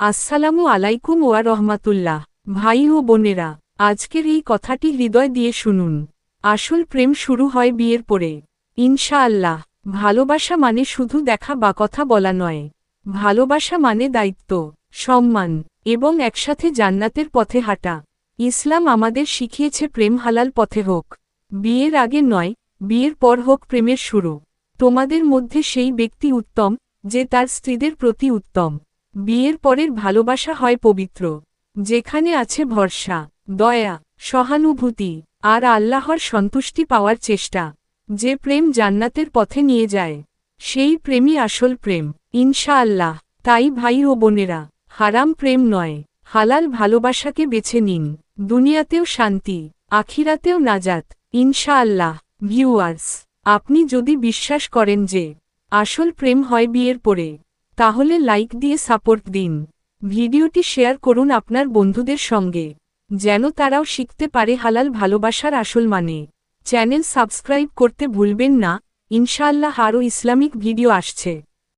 আসসালামু আলাইকুম ওয়া রহমাতুল্লাহ। ভাই ও বোনেরা, আজকের এই কথাটি হৃদয় দিয়ে শুনুন। আসল প্রেম শুরু হয় বিয়ের পরে। ইনশাআল্লাহ, ভালোবাসা মানে শুধু দেখা বা কথা বলা নয়। ভালোবাসা মানে দায়িত্ব, সম্মান এবং একসাথে জান্নাতের পথে হাঁটা। ইসলাম আমাদের শিখিয়েছে প্রেম হালাল পথে হোক। বিয়ের আগে নয়, বিয়ের পর হোক প্রেমের শুরু। তোমাদের মধ্যে সেই ব্যক্তি উত্তম, যে তার স্ত্রীদের প্রতি উত্তম। বিয়ের পরের ভালোবাসা হয় পবিত্র। যেখানে আছে ভরসা, দয়া, সহানুভূতি আর আল্লাহর সন্তুষ্টি পাওয়ার চেষ্টা। যে প্রেম জান্নাতের পথে নিয়ে যায়, সেই প্রেমই আসল প্রেম। ইনশাআল্লাহ, তাই ভাই ও বোনেরা, হারাম প্রেম নয়। হালাল ভালোবাসাকে বেছে নিন। দুনিয়াতেও শান্তি, আখিরাতেও নাজাত। ইনশাআল্লাহ ভিউয়ার্স আপনি যদি বিশ্বাস করেন যে, আসল প্রেম হয় বিয়ের পরে। তাহলে লাইক দিয়ে সাপোর্ট দিন। ভিডিওটি শেয়ার করুন আপনার বন্ধুদের সঙ্গে। যেন তারাও শিখতে পারে হালাল ভালোবাসার আসল মানে। চ্যানেল সাবস্ক্রাইব করতে ভুলবেন না। ইনশাআল্লাহ আরও ইসলামিক ভিডিও আসছে।